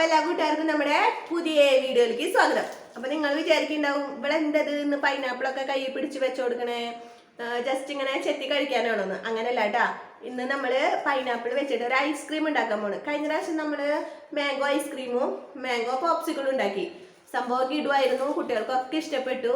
അപ്പൊ എല്ലാ കൂട്ടുകാർക്കും നമ്മുടെ പുതിയ വീഡിയോയിലേക്ക് സ്വാഗതം. അപ്പൊ നിങ്ങൾ വിചാരിക്കുന്നുണ്ടാവും ഇവിടെ എന്തത്? ഇന്ന് പൈനാപ്പിൾ ഒക്കെ കൈ പിടിച്ച് വെച്ചു കൊടുക്കണേ. ജസ്റ്റ് ഇങ്ങനെ ചെത്തി കഴിക്കാനാണോന്ന്. അങ്ങനെയല്ല കേട്ടാ ഇന്ന് നമ്മൾ പൈനാപ്പിൾ വെച്ചിട്ട് ഒരു ഐസ്ക്രീം ഉണ്ടാക്കാൻ പോണ്. കഴിഞ്ഞ പ്രാവശ്യം നമ്മൾ മാംഗോ ഐസ്ക്രീമും മാംഗോ പോപ്സിക്കളും ഉണ്ടാക്കി. സംഭവമൊക്കെ ഇടുമായിരുന്നു കുട്ടികൾക്കൊക്കെ ഇഷ്ടപ്പെട്ടു.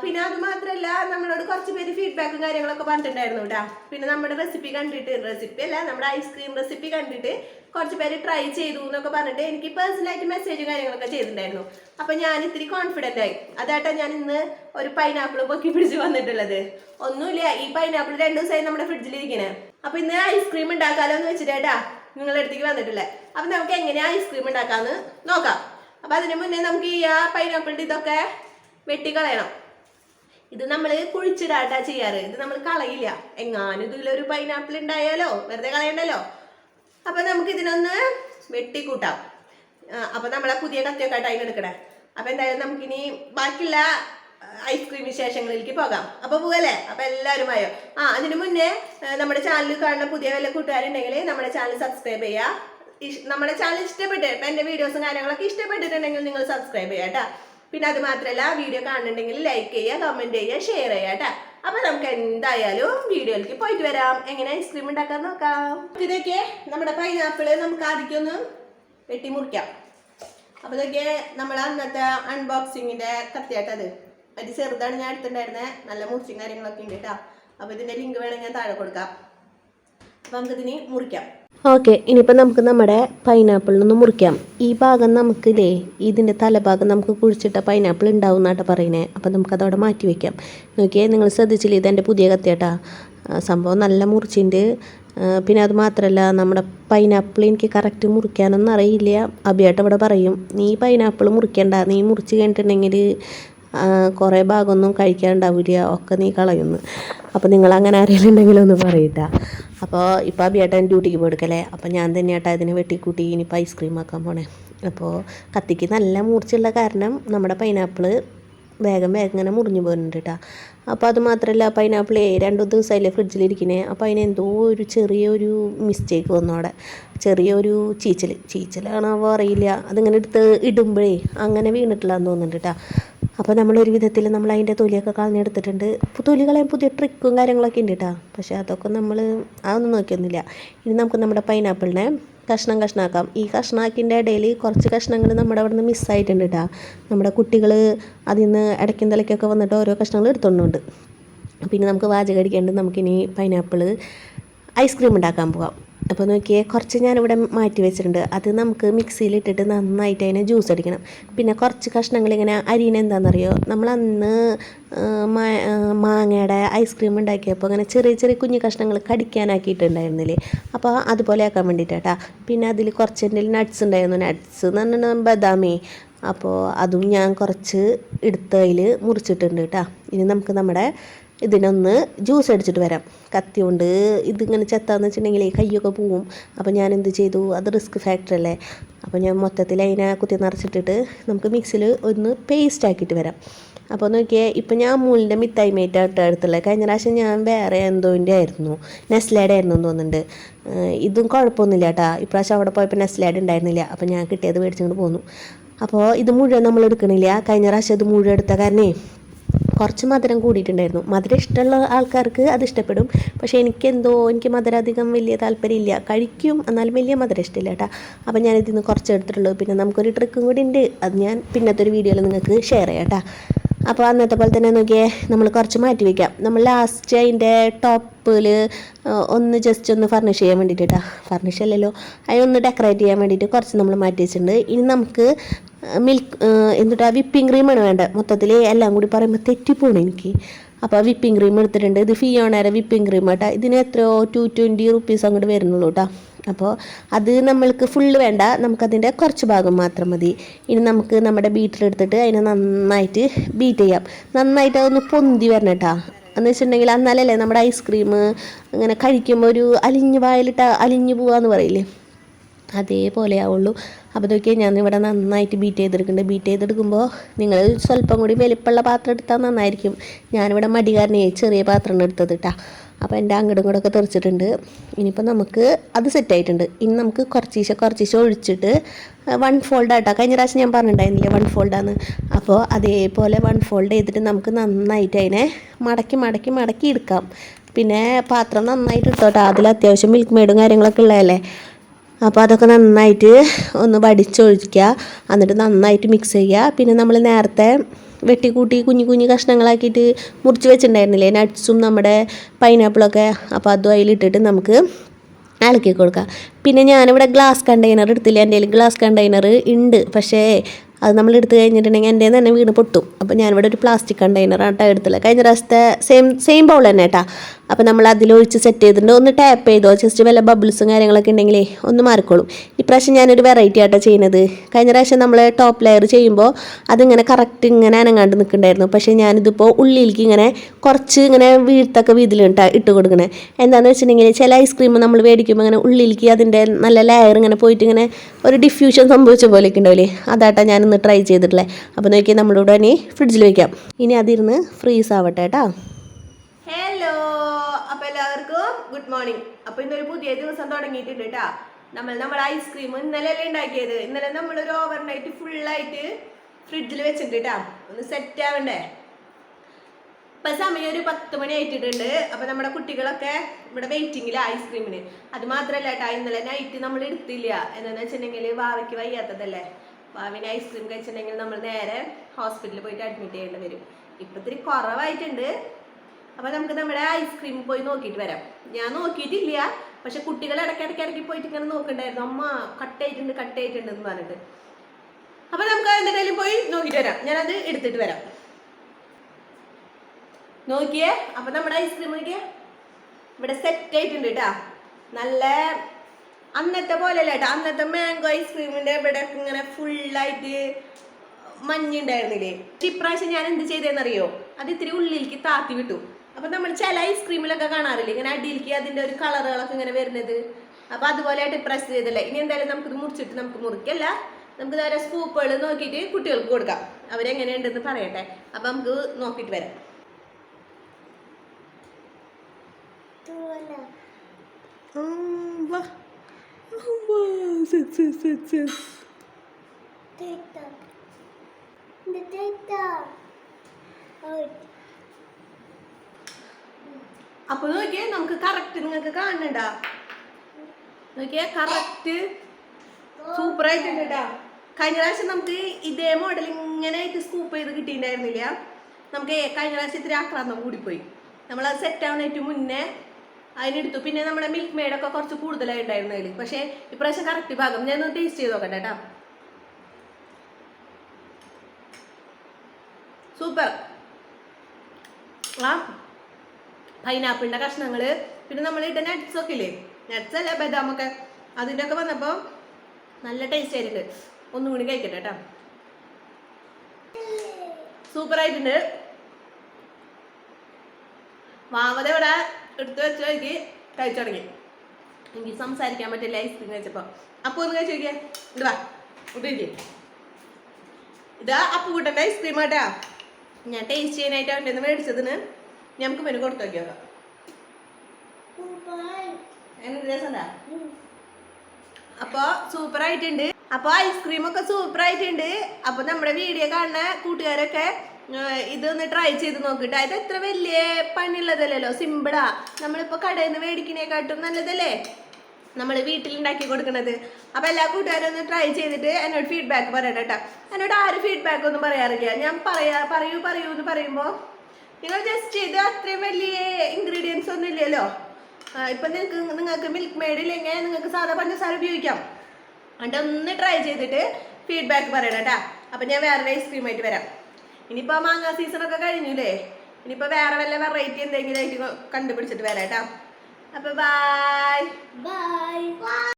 പിന്നെ അത് മാത്രല്ല നമ്മളോട് കുറച്ച് പേര് ഫീഡ്ബാക്കും കാര്യങ്ങളൊക്കെ പറഞ്ഞിട്ടുണ്ടായിരുന്നു കേട്ടാ പിന്നെ നമ്മുടെ റെസിപ്പി കണ്ടിട്ട് റെസിപ്പി അല്ല നമ്മുടെ ഐസ്ക്രീം റെസിപ്പി കണ്ടിട്ട് കുറച്ച് പേര് ട്രൈ ചെയ്തു എന്നൊക്കെ പറഞ്ഞിട്ട് എനിക്ക് പേഴ്സണലായിട്ട് മെസ്സേജ് കാര്യങ്ങളൊക്കെ ചെയ്തിട്ടുണ്ടായിരുന്നു. അപ്പൊ ഞാൻ ഇത്തിരി കോൺഫിഡന്റ് ആയി. അതാട്ടാ ഞാൻ ഇന്ന് ഒരു പൈനാപ്പിൾ പൊക്കി പിടിച്ച് വന്നിട്ടുള്ളത്. ഒന്നുമില്ല ഈ പൈനാപ്പിൾ രണ്ടു ദിവസമായി നമ്മുടെ ഫ്രിഡ്ജിൽ ഇരിക്കണേ. അപ്പൊ ഇന്ന് ഐസ്ക്രീം ഉണ്ടാക്കാലോ എന്ന് വെച്ചിട്ടാ നിങ്ങളുടെ അടുത്തേക്ക് വന്നിട്ടില്ലേ അപ്പൊ നമുക്ക് എങ്ങനെയാ ഐസ്ക്രീം ഉണ്ടാക്കാന്ന് നോക്കാം. അപ്പൊ അതിന് മുന്നേ നമുക്ക് ഈ ആ പൈനാപ്പിളിന്റെ ഇതൊക്കെ വെട്ടിക്കളയണം. ഇത് നമ്മൾ കുഴിച്ചിടാട്ടാ ചെയ്യാറ്. ഇത് നമ്മൾ കളയില്ല. എങ്ങാനും ഇതിലൊരു പൈനാപ്പിൾ ഉണ്ടായാലോ? വെറുതെ കളയണ്ടല്ലോ? അപ്പൊ നമുക്ക് ഇതിനൊന്ന് വെട്ടിക്കൂട്ടാം അപ്പൊ നമ്മളെ പുതിയ കത്തിയൊക്കെ ടൈം എടുക്കണേ. അപ്പൊ എന്തായാലും നമുക്കിനി ബാക്കിയുള്ള ഐസ്ക്രീം വിശേഷങ്ങളിലേക്ക് പോകാം. അപ്പൊ പോകല്ലേ അപ്പൊ എല്ലാവരും ആയോ ആ അതിനു മുന്നേ നമ്മുടെ ചാനലിൽ കാണുന്ന പുതിയ വല്ല കൂട്ടുകാരുണ്ടെങ്കിൽ നമ്മുടെ ചാനൽ സബ്സ്ക്രൈബ് ചെയ്യുക ഇഷ്- നമ്മുടെ ചാനൽ ഇഷ്ടപ്പെട്ട് ഇപ്പൊ എന്റെ വീഡിയോസും കാര്യങ്ങളൊക്കെ ഇഷ്ടപ്പെട്ടിട്ടുണ്ടെങ്കിൽ നിങ്ങൾ സബ്സ്ക്രൈബ് ചെയ്യാം കേട്ടാ പിന്നെ അത് മാത്രമല്ല വീഡിയോ കാണുന്നുണ്ടെങ്കിൽ ലൈക്ക് ചെയ്യുക കമന്റ് ചെയ്യുക ഷെയർ ചെയ്യുക കേട്ടാ അപ്പൊ നമുക്ക് എന്തായാലും വീഡിയോയിലേക്ക് പോയിട്ട് വരാം. എങ്ങനെ ഐസ്ക്രീം ഉണ്ടാക്കാൻ നോക്കാം. ഇതൊക്കെ നമ്മുടെ പൈനാപ്പിൾ നമുക്ക് ആദ്യം ഒന്ന് വെട്ടി മുറിക്കാം. അപ്പൊ ഇതൊക്കെ നമ്മൾ അന്നത്തെ അൺബോക്സിങ്ങിന്റെ കത്തിയായിട്ടത് അത് ചെറുതാണ് ഞാൻ എടുത്തിട്ടുണ്ടായിരുന്നത് നല്ല മുറിച്ചും കാര്യങ്ങളൊക്കെ ഉണ്ട് കേട്ടോ. അപ്പൊ ഇതിന്റെ ലിങ്ക് വേണമെങ്കിൽ ഞാൻ താഴെ കൊടുക്കാം. അപ്പൊ നമുക്കിതിനി മുറിക്കാം. ഓക്കെ ഇനിയിപ്പോൾ നമുക്ക് നമ്മുടെ പൈനാപ്പിളിനൊന്ന് മുറിക്കാം. ഈ ഭാഗം നമുക്കില്ലേ ഇതിന്റെ തലഭാഗം നമുക്ക് കുഴിച്ചിട്ട പൈനാപ്പിൾ ഉണ്ടാവും എന്നാട്ടോ പറയുന്നത് അപ്പോൾ നമുക്കതവിടെ മാറ്റി വയ്ക്കാം നോക്കിയേ നിങ്ങൾ ശ്രദ്ധിച്ചില്ലേ? ഇതെന്റെ പുതിയ കത്തിയാട്ടാ. സംഭവം നല്ല മുറിച്ചിന്റെ പിന്നെ അത് മാത്രമല്ല നമ്മുടെ പൈനാപ്പിൾ എനിക്ക് കറക്റ്റ് മുറിക്കാനൊന്നും അറിയില്ല. അഭിയായിട്ട് ഇവിടെ പറയും നീ പൈനാപ്പിൾ മുറിക്കണ്ട. നീ മുറിച്ച് കഴിഞ്ഞിട്ടുണ്ടെങ്കിൽ കുറേ ഭാഗമൊന്നും കഴിക്കാനുണ്ടാവില്ല. ഒക്കെ നീ കളയുന്നു. അപ്പോൾ നിങ്ങൾ അങ്ങനെ ആരെങ്കിലും ഉണ്ടെങ്കിൽ ഒന്ന് പറയട്ടാ. അപ്പോൾ ഇപ്പോൾ അബിയേട്ടൻ ഡ്യൂട്ടിക്ക് പോയെടുക്കല്ലേ? അപ്പോൾ ഞാൻ തന്നെ ഏട്ടാ ഇതിനെ വെട്ടിക്കൂട്ടി ഇനിയിപ്പോൾ ഐസ്ക്രീം ആക്കാൻ പോണേ. അപ്പോൾ കത്തിക്ക് നല്ല മൂർച്ചയുള്ള കാരണം നമ്മുടെ പൈനാപ്പിൾ വേഗം വേഗം ഇങ്ങനെ മുറിഞ്ഞു പോകുന്നുണ്ട് കേട്ടോ അപ്പോൾ അത് മാത്രമല്ല പൈനാപ്പിളേ രണ്ടു ദിവസമായില്ലേ ഫ്രിഡ്ജിലിരിക്കണേ അപ്പോൾ അതിനെന്തോ ഒരു ചെറിയൊരു മിസ്റ്റേക്ക് വന്നു അവിടെ. ചെറിയൊരു ചീച്ചൽ ചീച്ചലാണോ അറിയില്ല. അതിങ്ങനെ എടുത്ത് ഇടുമ്പോഴേ അങ്ങനെ വീണിട്ടില്ലാന്ന് തോന്നുന്നുണ്ട് കേട്ടോ അപ്പോൾ നമ്മളൊരു വിധത്തിൽ നമ്മൾ അതിന്റെ തൊലിയൊക്കെ കളഞ്ഞെടുത്തിട്ടുണ്ട്. തൊലി കളയാൻ പുതിയ ട്രിക്കും കാര്യങ്ങളൊക്കെ ഉണ്ട് കേട്ടോ പക്ഷേ അതൊക്കെ നമ്മൾ അതൊന്നും നോക്കിയൊന്നുമില്ല. ഇനി നമുക്ക് നമ്മുടെ പൈനാപ്പിളിനെ കഷ്ണം കഷ്ണാക്കാം. ഈ കഷ്ണാക്കിന്റെ ഇടയിൽ കുറച്ച് കഷ്ണങ്ങൾ നമ്മുടെ അവിടെ നിന്ന് മിസ്സായിട്ടുണ്ട് കേട്ടോ നമ്മുടെ കുട്ടികൾ അതിൽ നിന്ന് ഇടയ്ക്കും തലയ്ക്കൊക്കെ വന്നിട്ട് ഓരോ കഷ്ണങ്ങൾ എടുത്തോണ്ടുണ്ട്. പിന്നെ നമുക്ക് വാചകടിക്കേണ്ടത് നമുക്കിനി പൈനാപ്പിൾ ഐസ്ക്രീം ഉണ്ടാക്കാൻ പോകാം അപ്പോൾ നോക്കിയേ കുറച്ച് ഞാനിവിടെ മാറ്റി വെച്ചിട്ടുണ്ട്. അത് നമുക്ക് മിക്സിയിലിട്ടിട്ട് നന്നായിട്ട് അതിനെ ജ്യൂസ് അടിക്കണം. പിന്നെ കുറച്ച് കഷ്ണങ്ങൾ ഇങ്ങനെ അരിയണ എന്താണെന്നറിയോ? നമ്മൾ അന്ന് മാങ്ങയുടെ ഐസ്ക്രീം ഉണ്ടാക്കിയപ്പോൾ അങ്ങനെ ചെറിയ ചെറിയ കുഞ്ഞു കഷ്ണങ്ങൾ കടിക്കാനാക്കിയിട്ടുണ്ടായിരുന്നില്ലേ? അപ്പോൾ അതുപോലെ ആക്കാൻ വേണ്ടിയിട്ടാ പിന്നെ അതിൽ കുറച്ച് എന്റെ നട്ട്സ് ഉണ്ടായിരുന്നു. നട്ട്സ് എന്ന് പറഞ്ഞാൽ ബദാമി. അപ്പോൾ അതും ഞാൻ കുറച്ച് എടുത്തതിൽ മുറിച്ചിട്ടുണ്ട് കേട്ടോ. ഇനി നമുക്ക് നമ്മുടെ ഇതിനൊന്ന് ജ്യൂസ് അടിച്ചിട്ട് വരാം. കത്തി കൊണ്ട് ഇതിങ്ങനെ ചെത്താന്ന് വെച്ചിട്ടുണ്ടെങ്കിൽ കയ്യൊക്കെ പോവും. അപ്പോൾ ഞാൻ എന്ത് ചെയ്തു? അത് റിസ്ക് ഫാക്ടർ അല്ലേ? അപ്പോൾ ഞാൻ മൊത്തത്തിൽ അതിനെ കുത്തി നിറച്ചിട്ടിട്ട് നമുക്ക് മിക്സിയിൽ ഒന്ന് പേസ്റ്റ് ആക്കിയിട്ട് വരാം. അപ്പോൾ നോക്കിയാൽ ഇപ്പം ഞാൻ മൂലിന്റെ മിഠായി മേറ്റായിട്ട് എടുത്തുള്ളത് കഴിഞ്ഞ പ്രാവശ്യം ഞാൻ വേറെ എന്തോന്റെ ആയിരുന്നു? നെസ്ലേഡ് ആയിരുന്നു തോന്നുന്നുണ്ട്. ഇതും കുഴപ്പമൊന്നുമില്ല കേട്ടാ ഇപ്രാവശ്യം അവിടെ പോയപ്പോൾ നെസ്ലേഡ് ഉണ്ടായിരുന്നില്ല. അപ്പോൾ ഞാൻ കിട്ടിയത് മേടിച്ചുകൊണ്ട് പോന്നു. അപ്പോൾ ഇത് മുഴുവൻ നമ്മൾ എടുക്കണില്ല. കഴിഞ്ഞ പ്രാവശ്യം ഇത് മുഴുവൻ എടുത്ത കാരണേ കുറച്ച് മധുരം കൂടിയിട്ടുണ്ടായിരുന്നു. മധുരം ഇഷ്ടമുള്ള ആൾക്കാർക്ക് അത് ഇഷ്ടപ്പെടും. പക്ഷേ എനിക്കെന്തോ എനിക്ക് മധുരം അധികം വലിയ താല്പര്യമില്ല. കഴിക്കും എന്നാലും വലിയ മധുരം ഇഷ്ടമില്ല കേട്ടോ. അപ്പോൾ ഞാൻ ഇതിൽ നിന്ന് കുറച്ച് എടുത്തിട്ടുള്ളൂ പിന്നെ നമുക്കൊരു ട്രിക്കും കൂടി ഉണ്ട്. അത് ഞാൻ പിന്നത്തെ ഒരു വീഡിയോയിൽ നിങ്ങൾക്ക് ഷെയർ ചെയ്യാം കേട്ടോ. അപ്പോൾ അന്നത്തെ പോലെ തന്നെ നോക്കിയേ നമ്മൾ കുറച്ച് മാറ്റി വയ്ക്കാം നമ്മൾ ലാസ്റ്റ് അതിന്റെ ടോപ്പിൽ ഒന്ന് ജസ്റ്റ് ഒന്ന് ഫർണിഷ് ചെയ്യാൻ വേണ്ടിയിട്ട്. ഫർണിഷ് അല്ലല്ലോ അതിനൊന്ന് ഡെക്കറേറ്റ് ചെയ്യാൻ വേണ്ടിയിട്ട് കുറച്ച് നമ്മൾ മാറ്റി വെച്ചിട്ടുണ്ട്. ഇനി നമുക്ക് മിൽക്ക് എന്നിട്ടാ വിപ്പിംഗ് ക്രീമാണ് വേണ്ടത്. മൊത്തത്തിൽ എല്ലാം കൂടി പറയുമ്പോൾ തെറ്റിപ്പോണ് എനിക്ക്. അപ്പോൾ വിപ്പിംഗ് ക്രീം എടുത്തിട്ടുണ്ട്. ഇത് ഫിയോണേരെ വിപ്പിംഗ് ക്രീം കേട്ടോ ഇതിന് എത്രയോ ടു ട്വന്റി റുപ്പീസ് അങ്ങോട്ട് വരുന്നുള്ളൂ കേട്ടോ അപ്പോൾ അത് നമ്മൾക്ക് ഫുള്ള് വേണ്ട. നമുക്കതിന്റെ കുറച്ച് ഭാഗം മാത്രം മതി. ഇനി നമുക്ക് നമ്മുടെ ബീറ്റർ എടുത്തിട്ട് അതിനെ നന്നായിട്ട് ബീറ്റ് ചെയ്യാം. നന്നായിട്ട് അതൊന്ന് പൊന്തി വരണം കേട്ടോ. എന്ന് വെച്ചിട്ടുണ്ടെങ്കിൽ അന്നാലല്ലേ നമ്മുടെ ഐസ്ക്രീം അങ്ങനെ കഴിക്കുമ്പോൾ ഒരു അലിഞ്ഞു വായിലിട്ട അലിഞ്ഞു പോവാന്ന് പറയില്ലേ? അതേപോലെ ആവുള്ളൂ. അപ്പോൾ ഇതൊക്കെ ഞാൻ ഇവിടെ നന്നായിട്ട് ബീറ്റ് ചെയ്തെടുക്കുന്നുണ്ട്. ബീറ്റ് ചെയ്തെടുക്കുമ്പോൾ നിങ്ങൾ സ്വല്പം കൂടി വലിപ്പമുള്ള പാത്രം എടുത്താൽ നന്നായിരിക്കും. ഞാനിവിടെ മടികാരനെ ചെറിയ പാത്രമാണ് എടുത്തത് കേട്ടോ. അപ്പോൾ എന്റെ അങ്ങടും കൂടെ ഒക്കെ തെറിച്ചിട്ടുണ്ട്. ഇനിയിപ്പോൾ നമുക്ക് അത് സെറ്റായിട്ടുണ്ട് ഇനി നമുക്ക് കുറച്ചീശ കുറച്ചീശ ഒഴിച്ചിട്ട് വൺ ഫോൾഡ് ആട്ടോ. കഴിഞ്ഞ പ്രാവശ്യം ഞാൻ പറഞ്ഞിട്ടുണ്ടായിരുന്നില്ല വൺ ഫോൾഡാന്ന് അപ്പോൾ അതേപോലെ വൺ ഫോൾഡ് ചെയ്തിട്ട് നമുക്ക് നന്നായിട്ട് അതിനെ മടക്കി മടക്കി മടക്കി എടുക്കാം. പിന്നെ പാത്രം നന്നായിട്ട് ഇട്ടോട്ടോ. അതിൽ അത്യാവശ്യം മിൽക്ക് മെയ്ഡും കാര്യങ്ങളൊക്കെ ഉള്ളതല്ലേ? അപ്പോൾ അതൊക്കെ നന്നായിട്ട് ഒന്ന് വടിച്ചൊഴിക്കുക. എന്നിട്ട് നന്നായിട്ട് മിക്സ് ചെയ്യുക. പിന്നെ നമ്മൾ നേരത്തെ വെട്ടിക്കൂട്ടി കുഞ്ഞു കുഞ്ഞു കഷ്ണങ്ങളാക്കിയിട്ട് മുറിച്ച് വെച്ചിട്ടുണ്ടായിരുന്നില്ലേ? നട്ട്സും നമ്മുടെ പൈനാപ്പിളൊക്കെ അപ്പോൾ അതും അതിലിട്ടിട്ട് നമുക്ക് ഇളക്കി കൊടുക്കാം. പിന്നെ ഞാനിവിടെ ഗ്ലാസ് കണ്ടെയ്നർ എടുത്തില്ല? എന്റെ ഗ്ലാസ് കണ്ടെയ്നർ ഉണ്ട്. പക്ഷേ അത് നമ്മൾ എടുത്ത് കഴിഞ്ഞിട്ടുണ്ടെങ്കിൽ എന്റെ തന്നെ വീണ് പൊട്ടും. അപ്പോൾ ഞാനിവിടെ ഒരു പ്ലാസ്റ്റിക് കണ്ടെയ്നറാണ് കേട്ടോ എടുത്തില്ല കഴിഞ്ഞ പ്രാവശ്യത്തെ സെയിം സെയിം ബൗൾ തന്നെ കേട്ടോ അപ്പോൾ നമ്മൾ അതിലൊഴിച്ച് സെറ്റ് ചെയ്തിട്ടുണ്ട്. ഒന്ന് ടാപ്പ് ചെയ്തോ ജസ്റ്റ് വല്ല ബബിൾസും കാര്യങ്ങളൊക്കെ ഉണ്ടെങ്കിലേ ഒന്ന് മാറിക്കോളും. ഇപ്രാവശ്യം ഞാനൊരു വെറൈറ്റി ആട്ടോ ചെയ്യുന്നത് കഴിഞ്ഞ പ്രാവശ്യം നമ്മൾ ടോപ്പ് ലെയർ ചെയ്യുമ്പോൾ അതിങ്ങനെ കറക്റ്റ് ഇങ്ങനെ അനങ്ങാണ്ട് നിൽക്കുന്നുണ്ടായിരുന്നു. പക്ഷേ ഞാനിതിപ്പോൾ ഉള്ളിലേക്ക് ഇങ്ങനെ കുറച്ച് ഇങ്ങനെ വീഴ്ത്തൊക്കെ വീതിലുണ്ട് ഇട്ട് കൊടുക്കണേ. എന്താണെന്ന് വെച്ചിട്ടുണ്ടെങ്കിൽ ചില ഐസ്ക്രീം നമ്മൾ മേടിക്കുമ്പോൾ ഇങ്ങനെ ഉള്ളിലേക്ക് അതിന്റെ നല്ല ലെയർ ഇങ്ങനെ പോയിട്ട് ഇങ്ങനെ ഒരു ഡിഫ്യൂഷൻ സംഭവിച്ച പോലെയൊക്കെ ഉണ്ടാവില്ലേ? അതാട്ടാ ഞാനിന്ന് ട്രൈ ചെയ്തിട്ടുള്ളത് അപ്പോൾ നോക്കിയാൽ നമ്മളിവിടെ ഇനി ഫ്രിഡ്ജിൽ വയ്ക്കാം ഇനി അതിരുന്ന് ഫ്രീസ് ആവട്ടെ കേട്ടോ ഗുഡ് മോർണിംഗ് അപ്പൊ ഇന്നൊരു പുതിയ ദിവസം തുടങ്ങിയിട്ടുണ്ട് കേട്ടാ നമ്മൾ നമ്മൾ ഐസ്ക്രീം ഇന്നലെ അല്ലേ ഉണ്ടാക്കിയത്. ഇന്നലെ നമ്മളൊരു ഓവർനൈറ്റ് ഫുള്ളായിട്ട് ഫ്രിഡ്ജിൽ വെച്ചിട്ടുണ്ട് കേട്ടാ ഒന്ന് സെറ്റ് ആവണ്ടേ? ഇപ്പൊ സമയം ഒരു പത്ത് മണി ആയിട്ടിട്ടുണ്ട്. അപ്പൊ നമ്മുടെ കുട്ടികളൊക്കെ ഇവിടെ വെയിറ്റിംഗിൽ ഐസ്ക്രീമിന് അത് മാത്രല്ല കേട്ടാ ഇന്നലെ നൈറ്റ് നമ്മൾ എടുത്തില്ല. എന്താന്ന് വെച്ചിട്ടുണ്ടെങ്കിൽ വാവയ്ക്ക് വയ്യാത്തതല്ലേ? വാവിന് ഐസ്ക്രീം കഴിച്ചിട്ടുണ്ടെങ്കിൽ നമ്മൾ നേരെ ഹോസ്പിറ്റലിൽ പോയിട്ട് അഡ്മിറ്റ് ചെയ്യേണ്ടി വരും. ഇപ്പൊ ഇത്തിരി കുറവായിട്ടുണ്ട്. അപ്പൊ നമുക്ക് നമ്മുടെ ഐസ്ക്രീം പോയി നോക്കിയിട്ട് വരാം. ഞാൻ നോക്കിയിട്ടില്ല. പക്ഷെ കുട്ടികൾ ഇടയ്ക്ക് ഇടയ്ക്ക് പോയിട്ട് ഇങ്ങനെ നോക്കണ്ടായിരുന്നു. അമ്മ കട്ടായിട്ടുണ്ട് കട്ടായിട്ടുണ്ട് എന്ന് പറഞ്ഞിട്ട്. അപ്പൊ നമുക്ക് എന്തെങ്കിലും പോയി നോക്കിയിട്ട് വരാം. ഞാനത് എടുത്തിട്ട് വരാം. നോക്കിയേ. അപ്പൊ നമ്മുടെ ഐസ്ക്രീം നോക്കിയേ. ഇവിടെ സെറ്റ് ആയിട്ടുണ്ട് കേട്ടാ നല്ല അന്നത്തെ പോലെ അല്ല കേട്ടോ അന്നത്തെ മാംഗോ ഐസ്ക്രീമിന്റെ ഇവിടെ ഇങ്ങനെ ഫുള്ളായിട്ട് മഞ്ഞുണ്ടായിരുന്നില്ലേ ഇപ്രാവശ്യം ഞാൻ എന്ത് ചെയ്തതെന്നറിയോ അത് ഇത്തിരി ഉള്ളിലേക്ക് താത്തി വിട്ടു. അപ്പൊ നമ്മൾ ചില ഐസ്ക്രീമിലൊക്കെ കാണാറില്ലേ? ഇങ്ങനെ അടിയിലേക്ക് അതിന്റെ ഒരു കളറുകളൊക്കെ ഇങ്ങനെ വരുന്നത്. അപ്പൊ അതുപോലെ ആയിട്ട് പ്രസ് ചെയ്തല്ലേ? ഇനി എന്തായാലും നമുക്കിത് മുറിച്ചിട്ട് നമുക്ക് മുറിക്കല്ല. നമുക്ക് നേരെ സ്കൂപ്പുകൾ നോക്കിയിട്ട് കുട്ടികൾക്ക് കൊടുക്കാം. അവരെങ്ങനെയുണ്ടെന്ന് പറയട്ടെ. അപ്പൊ നമുക്ക് നോക്കിയിട്ട് വരാം. അപ്പൊ നോക്കിയേ നമുക്ക് കറക്റ്റ് നിങ്ങൾക്ക് കാണണ്ട. നോക്കിയേ കറക്റ്റ് സൂപ്പർ ആയിട്ടുണ്ട് കഴിഞ്ഞ പ്രാവശ്യം നമുക്ക് ഇതേ മോഡൽ ഇങ്ങനെ ആയിട്ട് സ്കൂപ്പ് ചെയ്ത് കിട്ടിയിട്ടുണ്ടായിരുന്നില്ല. നമുക്ക് കഴിഞ്ഞ പ്രാവശ്യം ഇത്തിരി ആക്രാന്തം കൂടിപ്പോയി. നമ്മളത് സെറ്റ് ആവുന്നതിന് മുന്നേ അതിനെടുത്തു പിന്നെ നമ്മുടെ മിൽക്ക് മെയ്ഡൊക്കെ കുറച്ച് കൂടുതലായി ഉണ്ടായിരുന്നു അതിൽ പക്ഷേ ഇപ്രാവശ്യം കറക്റ്റ് ഭാഗം. ഞാൻ ഒന്ന് ടേസ്റ്റ് ചെയ്ത് നോക്കട്ടെ കേട്ടാ സൂപ്പർ ആ പൈനാപ്പിളിന്റെ കഷ്ണങ്ങൾ. പിന്നെ നമ്മൾ ഇട്ട നട്ട്സ് ഒക്കെ ഇല്ലേ നട്ട്സ് അല്ല ബദാമൊക്കെ അതിന്റെ ഒക്കെ വന്നപ്പോൾ നല്ല ടേസ്റ്റ് ആയിട്ടുണ്ട്. ഒന്നും കൂടി കഴിക്കട്ടെ കേട്ടോ. സൂപ്പർ ആയിട്ടുണ്ട്. വാവത ഇവിടെ എടുത്തു വെച്ച് നോക്കി. കഴിച്ചു തുടങ്ങി. എനിക്ക് സംസാരിക്കാൻ പറ്റില്ല ഐസ്ക്രീം കഴിച്ചപ്പോ. അപ്പൊ ഒന്ന് കഴിച്ചു നോക്കിയാ. ഇത് വാ. ഇട്ടിരിക്കേ ഇതാ അപ്പു കൂട്ടന്റെ ഐസ്ക്രീം ആട്ടാ. ഞാൻ ടേസ്റ്റ് ചെയ്യാനായിട്ട് അവന്റെ മേടിച്ചതിന്. നമുക്ക് മെനു കൊടുത്തു നോക്കിയോക്കാം. എങ്ങനെ സൂപ്പർ ആയിട്ടുണ്ട് അപ്പൊ ഐസ്ക്രീം ഒക്കെ സൂപ്പർ ആയിട്ടുണ്ട് അപ്പൊ നമ്മുടെ വീഡിയോ കാണുന്ന കൂട്ടുകാരൊക്കെ ഇത് ഒന്ന് ട്രൈ ചെയ്ത് നോക്കിട്ട് അത് എത്ര വലിയ പണിയുള്ളതല്ലല്ലോ സിമ്പിളാ നമ്മളിപ്പോ കടയിൽ നിന്ന് മേടിക്കണേക്കാട്ടും നല്ലതല്ലേ? നമ്മൾ വീട്ടിലുണ്ടാക്കി കൊടുക്കുന്നത് അപ്പൊ എല്ലാ കൂട്ടുകാരും ഒന്ന് ട്രൈ ചെയ്തിട്ട് എന്നോട് ഫീഡ്ബാക്ക് പറയണം കേട്ടോ എന്നോട് ആരും ഫീഡ്ബാക്ക് ഒന്നും പറയാറില്ല. ഞാൻ പറയാ പറയൂ പറയൂ എന്ന് പറയുമ്പോൾ നിങ്ങൾ ജസ്റ്റ് ഇത് അത്രയും വലിയ ഇൻഗ്രീഡിയൻസ് ഒന്നും ഇല്ലല്ലോ. ഇപ്പം നിങ്ങൾക്ക് നിങ്ങൾക്ക് മിൽക്ക് മെയ്ഡ് ഇല്ലെങ്കിൽ നിങ്ങൾക്ക് സാധാ പഞ്ചസാര ഉപയോഗിക്കാം. എന്നിട്ട് ഒന്ന് ട്രൈ ചെയ്തിട്ട് ഫീഡ്ബാക്ക് പറയണം കേട്ടാ. അപ്പം ഞാൻ വേറെ ഐസ്ക്രീമായിട്ട് വരാം. ഇനിയിപ്പോൾ മാങ്ങ സീസൺ ഒക്കെ കഴിഞ്ഞില്ലേ ഇനിയിപ്പോൾ വേറെ വല്ല വെറൈറ്റി എന്തെങ്കിലും ആയിട്ട് കണ്ടുപിടിച്ചിട്ട് വരാം കേട്ടാ. അപ്പം ബായ് Bye.